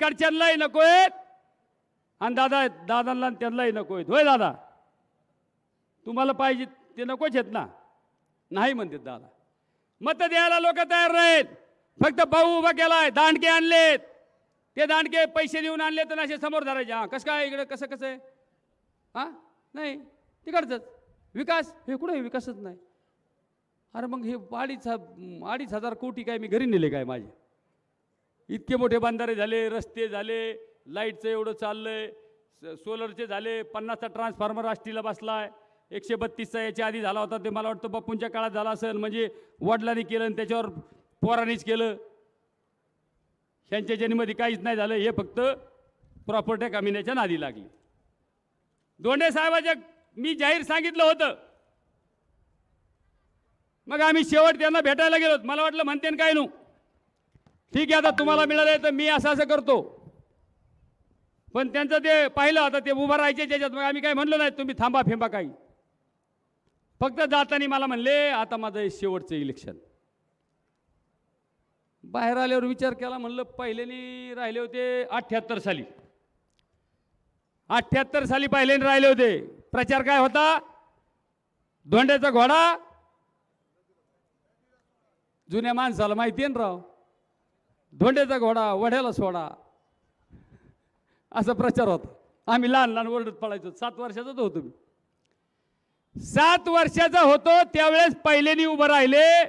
कडच्यांनाही नको आहेत आणि दादा दादांना आणि त्यांनाही नको आहेत होय दादा? तुम्हाला पाहिजे ते नकोच आहेत ना? नाही म्हणतात दादा. मत द्यायला लोक तयार नाहीत. फक्त भाऊ उभा केलाय दांडके आणलेत. ते दांडके पैसे देऊन आणले तर असे समोर धरायचे. हां कसं काय इकडे कसं कसं आहे? हां नाही तिकडचंच. विकास हे कुठे विकासच नाही. अरे मग हे अडीच अडीच हजार कोटी काय मी घरी नेले काय माझे? इतके मोठे बांधारे झाले रस्ते झाले लाईटचं एवढं चाललं स- सोलरचे झाले पन्नासचा ट्रान्सफॉर्मर आष्टीला आहे एकशे बत्तीसचा याच्या आधी झाला होता ते मला वाटतं बापूंच्या काळात झाला असेल म्हणजे वडिलांनी केलं आणि त्याच्यावर पोरांनीच केलं. ह्यांच्या जन्ममध्ये काहीच नाही झालं हे फक्त प्रॉपर्टी कमिण्याच्या नादी लागली. दोंडे साहेबाच्या मी जाहीर सांगितलं होतं. मग आम्ही शेवट त्यांना भेटायला गेलो मला वाटलं म्हणते काय नू? ठीक आहे आता तुम्हाला मिळालं तर मी असं असं करतो. पण त्यांचं ते पाहिलं आता ते उभं राहायचे त्याच्यात. मग आम्ही काय म्हणलो नाही तुम्ही थांबा फेंबा काही. फक्त जाताना मला म्हणले आता माझं हे शेवटचं इलेक्शन बाहेर आल्यावर विचार केला म्हणलं पहिल्यानी राहिले होते अठ्ठ्याहत्तर साली. अठ्ठ्याहत्तर साली पहिल्याने राहिले होते. प्रचार काय होता? धोंड्याचा घोडा. जुन्या माणसाला माहिती आहे ना राव. धोंड्याचा घोडा वढ्याला सोडा. असा प्रचार होता. आम्ही लहान लहान ओरडत पडायचो सात वर्षाचाच होतो मी. सात वर्षाचा होतो त्यावेळेस पहिल्यानी उभं राहिले.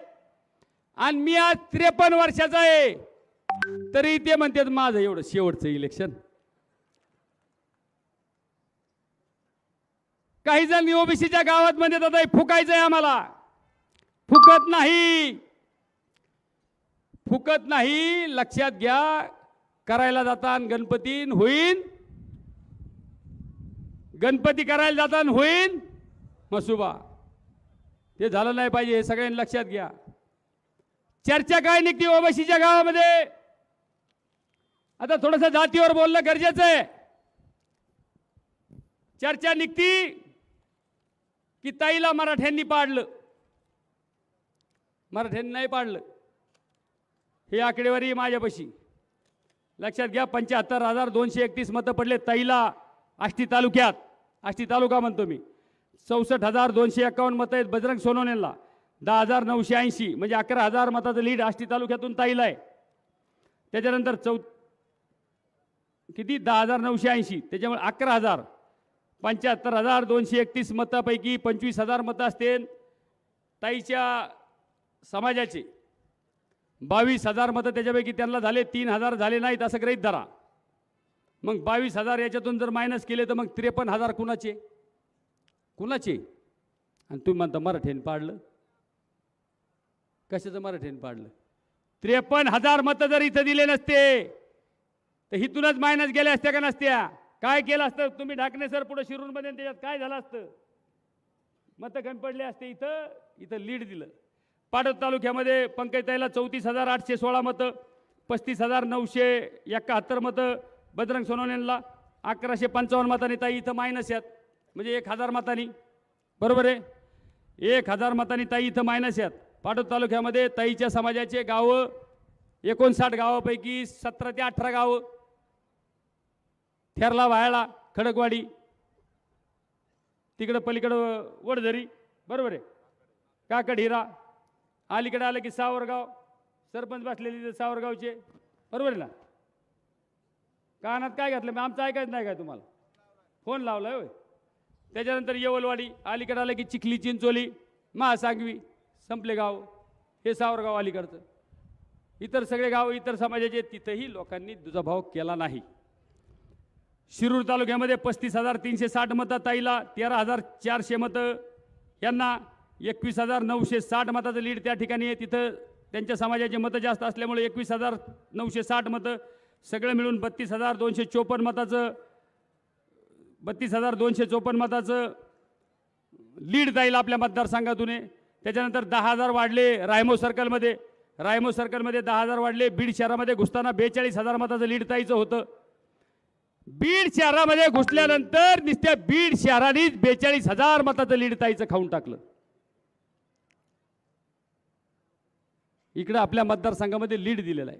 आणि मी आज त्रेपन्न वर्षाचा आहे. तरी ते म्हणतात माझं एवढं शेवटचं इलेक्शन काही जण ओबीसीच्या गावात म्हणतात आता फुकायचंय आम्हाला. फुकत नाही. फुकत नाही लक्षात घ्या करायला जातान गणपतीन होईन. गणपती करायला जातान होईन मसुबा. ते झालं नाही पाहिजे हे सगळ्यांनी लक्षात घ्या. चर्चा काय निघते ओबीसीच्या गावामध्ये आता थोडंसं जातीवर बोलणं गरजेचं आहे. चर्चा निघती की ताईला मराठ्यांनी पाडलं. मराठ्यांनी नाही पाडलं. ही आकडेवारी माझ्यापाशी. लक्षात घ्या पंच्याहत्तर हजार दोनशे एकतीस मतं पडले तैला आष्टी तालुक्यात. आष्टी तालुका म्हणतो मी. चौसष्ट हजार दोनशे एकावन्न मतं आहेत बजरंग सोनवणेला. दहा हजार नऊशे ऐंशी म्हणजे अकरा हजार मताचं लीड आष्टी तालुक्यातून ताईला आहे. त्याच्यानंतर चौ किती? दहा हजार नऊशे ऐंशी त्याच्यामुळे अकरा हजार. पंच्याहत्तर हजार दोनशे एकतीस मतापैकी पंचवीस हजार मतं असतील ताईच्या समाजाचे. बावीस हजार मतं त्याच्यापैकी त्यांना झाले तीन हजार झाले नाहीत असं ग्रहीत धरा. मग बावीस हजार याच्यातून जर मायनस केले तर मग त्रेपन्न हजार कुणाचे? कुणाचे? आणि तुम्ही म्हणता मराठीने पाडलं. कशाचं मराठीने पाडलं? त्रेपन्न हजार मतं जर इथं दिले नसते तर हिथूनच मायनस गेल्या असत्या का नसत्या? काय केलं असतं? तुम्ही ढाकणे सर पुढे शिरूरमध्ये त्याच्यात काय झालं असतं? मतं कमी पडले असते इथं इथं लीड दिलं. पाटत तालुक्यामध्ये पंकजताईला चौतीस हजार आठशे सोळा मतं पस्तीस हजार नऊशे एकाहत्तर मतं बजरंग सोनवणेला अकराशे पंचावन्न मतांनी. ताई इथं मायनस यात. म्हणजे एक हजार मतांनी. बरोबर आहे? एक हजार मतांनी ताई इथं मायनस यात. पाडत तालुक्यामध्ये ताईच्या समाजाचे गावं एकोणसाठ गावापैकी सतरा ते अठरा गावं. थेरला व्हायला खडकवाडी. तिकडं पलीकडं वडझरी. बरोबर आहे? काकड हिरा. अलीकडे आलं की सावरगाव. सरपंच बसलेले इथं सावरगावचे. बरोबर आहे ना? कानात काय घातलं? मग आमचं ऐकायचं नाही काय तुम्हाला? फोन लावला होय. त्याच्यानंतर येवलवाडी अलीकडे आलं की चिखली चिंचोली महासांगवी संपले गाव. हे सावरगाव अलीकडचं. इतर सगळे गाव इतर समाजाचे तिथंही लोकांनी दुजाभाव केला नाही. शिरूर तालुक्यामध्ये पस्तीस हजार तीनशे साठ मतं ताईला तेरा हजार चारशे मतं. यांना एकवीस हजार नऊशे साठ मताचं लीड त्या ठिकाणी आहे. तिथं त्यांच्या समाजाचे मतं जास्त असल्यामुळे एकवीस हजार नऊशे साठ मतं सगळं मिळून बत्तीस हजार दोनशे चोपन्न मताचं बत्तीस हजार दोनशे चोपन्न मताचं लीड जाईल आपल्या मतदारसंघातून. त्याच्यानंतर दहा हजार वाढले रायमो सर्कलमध्ये. रायमो सर्कलमध्ये दहा हजार वाढले. बीड शहरामध्ये घुसताना बेचाळीस हजार मताचं लीड जायचं होतं. बीड शहरामध्ये घुसल्यानंतर नुसत्या बीड शहरानेच बेचाळीस हजार मताचं लीड ताईचं खाऊन टाकलं. इकडं आपल्या मतदारसंघामध्ये लीड दिलेला आहे.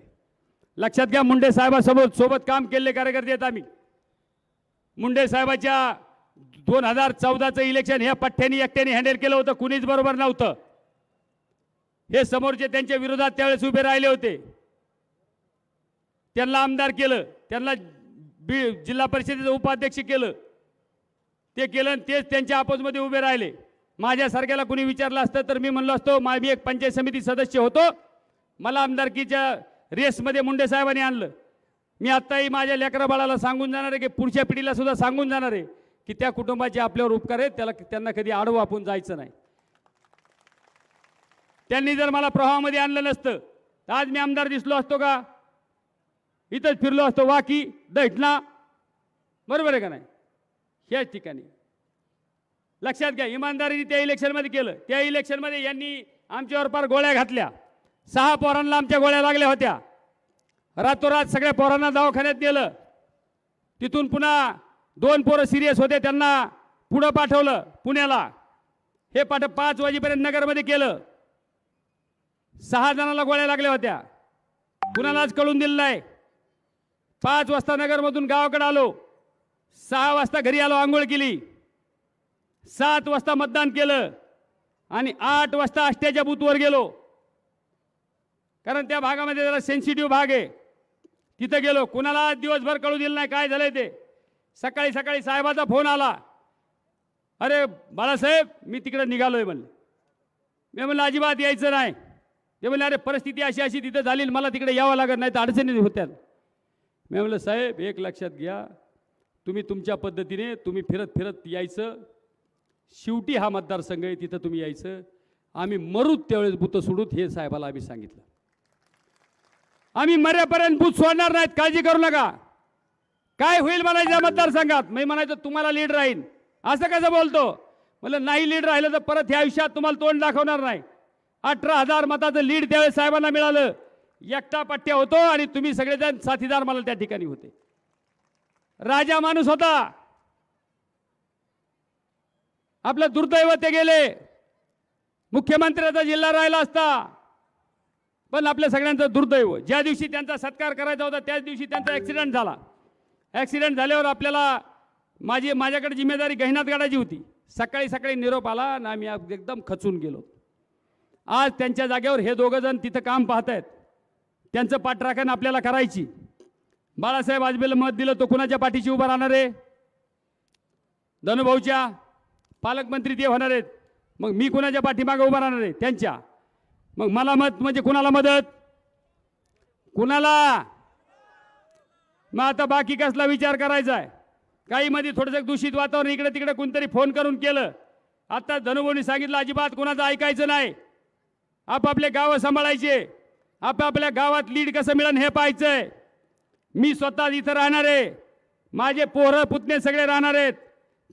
लक्षात घ्या मुंडे साहेबासोबत सोबत काम केलेले कार्यकर्ते आहेत आम्ही. मुंडे साहेबाच्या दोन हजार चौदाचं इलेक्शन ह्या पठ्ठ्यानी एकट्याने हँडल केलं होतं कुणीच बरोबर नव्हतं. हे समोरचे त्यांच्या विरोधात त्यावेळेस उभे राहिले होते. त्यांना आमदार केलं त्यांना बी जिल्हा परिषदेचं उपाध्यक्ष केलं. ते केलं आणि तेच त्यांच्या आपोजमध्ये उभे राहिले. माझ्यासारख्याला कुणी विचारलं असतं तर मी म्हणलो असतो मा मी एक पंचायत समिती सदस्य होतो मला आमदारकीच्या रेसमध्ये मुंडे साहेबांनी आणलं. मी आत्ताही माझ्या लेकरा बाळाला सांगून जाणार आहे की पुढच्या पिढीला सुद्धा सांगून जाणार आहे की त्या कुटुंबाचे आपल्यावर उपकार आहेत त्याला त्यांना कधी आडवं आपण जायचं नाही. त्यांनी जर मला प्रवाहामध्ये आणलं नसतं तर आज मी आमदार दिसलो असतो का? इथंच फिरलो असतो वाकी दैठणा बरोबर आहे का नाही? ह्याच ठिकाणी. लक्षात घ्या इमानदारीने त्या इलेक्शनमध्ये केलं. त्या इलेक्शनमध्ये यांनी आमच्यावर फार गोळ्या घातल्या. सहा पोरांना आमच्या गोळ्या लागल्या होत्या. रातोरात सगळ्या पोरांना दवाखान्यात नेलं. तिथून पुन्हा दोन पोरं सिरियस होते त्यांना पुढं पाठवलं पुण्याला. हे पाठ पाच वाजेपर्यंत नगरमध्ये केलं. सहा जणांना गोळ्या लागल्या होत्या. कुणालाच कळून दिलं नाही. पाच वाजता नगरमधून गावाकडे आलो. सहा वाजता घरी आलो आंघोळ केली. सात वाजता मतदान केलं. आणि आठ वाजता आष्ट्याच्या बूथवर गेलो. कारण त्या भागामध्ये जरा सेन्सिटिव्ह भाग आहे. तिथं गेलो कुणाला दिवसभर कळू दिलं नाही काय झालंय ते. सकाळी सकाळी साहेबाचा फोन आला. अरे बाळासाहेब मी तिकडे निघालोय म्हणलं. मी म्हणलं अजिबात यायचं नाही. ते म्हणले अरे परिस्थिती अशी अशी तिथं झाली मला तिकडे यावं लागत नाही तर अडचणी होत्या मी म्हणलं साहेब एक लक्षात घ्या. तुम्ही तुमच्या पद्धतीने तुम्ही फिरत फिरत यायचं. शेवटी हा मतदारसंघ आहे तिथं तुम्ही यायचं. आम्ही मरूत त्यावेळेस बुतं सोडूत हे साहेबाला आम्ही सांगितलं. आम्ही मरेपर्यंत बूथ सोडणार नाहीत काळजी करू नका. काय होईल म्हणायचं मतदारसंघात? मी म्हणायचं तुम्हाला लीड राहील. असं कसं बोलतो? म्हणलं नाही लीड राहिलं तर परत ह्या आयुष्यात तुम्हाला तोंड दाखवणार नाही. अठरा हजार मताचं लीड त्यावेळेस साहेबांना मिळालं. एकटा पट्ट्या होतो आणि तुम्ही सगळेजण साथीदार मला त्या ठिकाणी होते. राजा माणूस होता. आपलं दुर्दैव ते गेले. मुख्यमंत्र्याचा जिल्हा राहिला असता. पण आपल्या सगळ्यांचं दुर्दैव. ज्या दिवशी त्यांचा सत्कार करायचा होता त्याच दिवशी त्यांचा ॲक्सिडेंट झाला. ॲक्सिडेंट झाल्यावर आपल्याला माझी माझ्याकडे जिम्मेदारी गहिनात गाडायची होती. सकाळी सकाळी निरोप आला आणि आम्ही एकदम खचून गेलो. आज त्यांच्या जागेवर हे दोघं जण तिथं काम पाहत आहेत त्यांचं पाठराखण आपल्याला करायची. बाळासाहेब वाजपेयीला मत दिलं तो कुणाच्या पाठीशी उभा राहणार आहे? धनुभाऊच्या पालकमंत्री ते होणार आहेत. मग मी कुणाच्या पाठीमागे उभा राहणार आहे? त्यांच्या. मग मला मत म्हणजे कुणाला मदत? कुणाला? मग आता बाकी कसला विचार करायचा आहे काही मध्ये थोडंसं दूषित वातावरण इकडे तिकडे कोणतरी फोन करून केलं. आता धनुभाऊनी सांगितलं अजिबात कुणाचं ऐकायचं नाही. आपापले गावं सांभाळायचे. आपापल्या गावात लीड कसं मिळेल हे पाहायचंय. मी स्वतः इथं राहणार आहे. माझे पोरं पुतणे सगळे राहणार आहेत.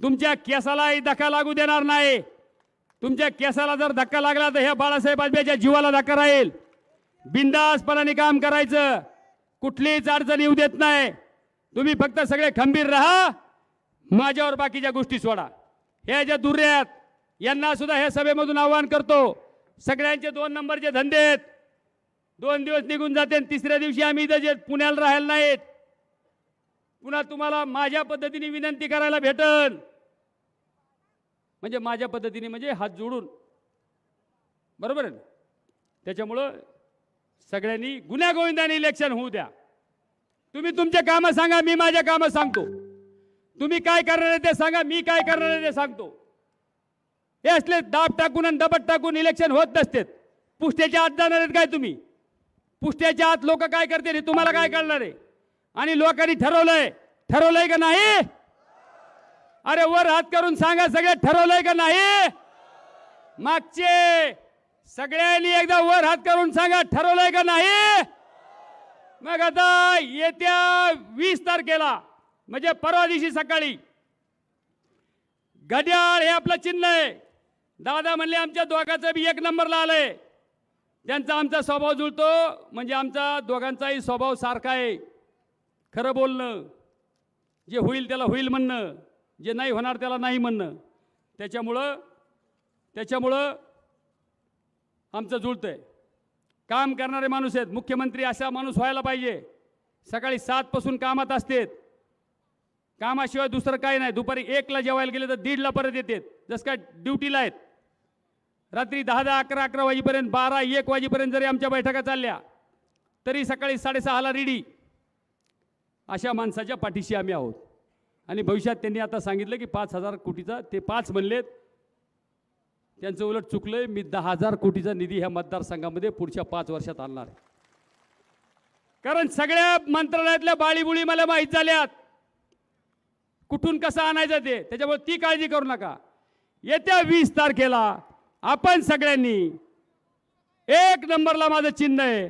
तुमच्या केसालाही धका लागू देणार नाही. तुमच्या केसाला जर धक्का लागला तर ह्या बाळासाहेब आजब्याच्या जीवाला धक्का राहील. बिंदासपणाने काम करायचं. कुठलीच अडचण येऊ देत नाही. तुम्ही फक्त सगळे खंबीर राहा. माझ्यावर बाकीच्या गोष्टी सोडा. हे ज्या दुर्यात आहेत यांना सुद्धा ह्या सभेमधून आवाहन करतो. सगळ्यांचे दोन नंबरचे धंदे आहेत. दोन दिवस निघून जाते आणि तिसऱ्या दिवशी आम्ही इथं जे पुण्याला राहायला नाहीत. पुन्हा तुम्हाला माझ्या पद्धतीने विनंती करायला भेटन. म्हणजे माझ्या पद्धतीने म्हणजे हात जोडून. बरोबर आहे ना? त्याच्यामुळं सगळ्यांनी गुन्ह्यागोविंदाने इलेक्शन होऊ द्या. तुम्ही तुमचे कामं सांगा मी माझ्या कामं सांगतो. तुम्ही काय करणार आहे ते सांगा मी काय करणार आहे ते सांगतो. हे असले दाब टाकून आणि दबट टाकून इलेक्शन होत नसतेत. पुष्ट्याच्या आत जाणार आहेत काय तुम्ही? पुष्ट्याच्या आत लोक काय करते तुम्हाला काय कळणार आहे? आणि लोकांनी ठरवलंय. ठरवलंय का नाही? अरे वर हात करून सांगा सगळे ठरवलंय का नाही? मागचे सगळ्यांनी एकदा वर हात करून सांगा ठरवलंय का नाही? मग आता येत्या वीस तारखेला म्हणजे परवा दिवशी सकाळी घड्याळ हे आपलं चिन्ह आहे. दादा म्हणले आमच्या दोघांचं बी एक नंबरला आलंय. त्यांचा आमचा स्वभाव जुळतो म्हणजे आमचा दोघांचाही स्वभाव सारखा आहे. खरं बोलणं जे होईल त्याला होईल म्हणणं. जे नाही होणार त्याला नाही म्हणणं. त्याच्यामुळं त्याच्यामुळं आमचं जुळतंय. काम करणारे माणूस आहेत. मुख्यमंत्री असा माणूस व्हायला पाहिजे. सकाळी सातपासून कामात असतेत. कामाशिवाय दुसरं काही नाही. दुपारी एकला जेवायला गेले तर दीडला परत येतात. जसं काय ड्युटीला आहेत. रात्री दहा दहा अकरा अकरा वाजेपर्यंत बारा एक वाजेपर्यंत जरी आमच्या बैठका चालल्या तरी सकाळी साडेसहाला रेडी. अशा माणसाच्या पाठीशी आम्ही आहोत. आणि भविष्यात त्यांनी आता सांगितलं की पाच हजार कोटीचा ते पाच म्हणलेत. त्यांचं उलट चुकलंय मी दहा हजार कोटीचा निधी ह्या मतदारसंघामध्ये पुढच्या पाच वर्षात आणणार आहे. कारण सगळ्या मंत्रालयातल्या बाळीबुळी मला माहीत झाल्यात. कुठून कसं आणायचं ते? त्याच्यामुळे ती काळजी करू नका. येत्या वीस तारखेला आपण सगळ्यांनी एक नंबरला माझं चिन्ह आहे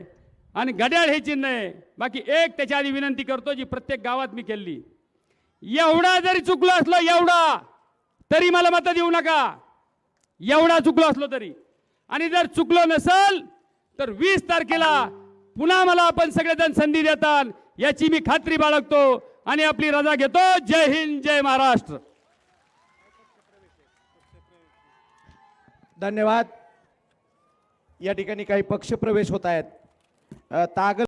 आणि घड्याळ हे चिन्ह आहे. बाकी एक त्याच्या आधी विनंती करतो जी प्रत्येक गावात मी केली. एवढा जरी चुकलो असलो एवढा तरी मला मतं देऊ नका. एवढा चुकलो असलो तरी. आणि जर चुकलो नसल तर वीस तारखेला पुन्हा मला आपण सगळेजण संधी देतात याची मी खात्री बाळगतो आणि आपली रजा घेतो. जय हिंद जय महाराष्ट्र. धन्यवाद. या ठिकाणी काही पक्षप्रवेश होत आहेत. तागल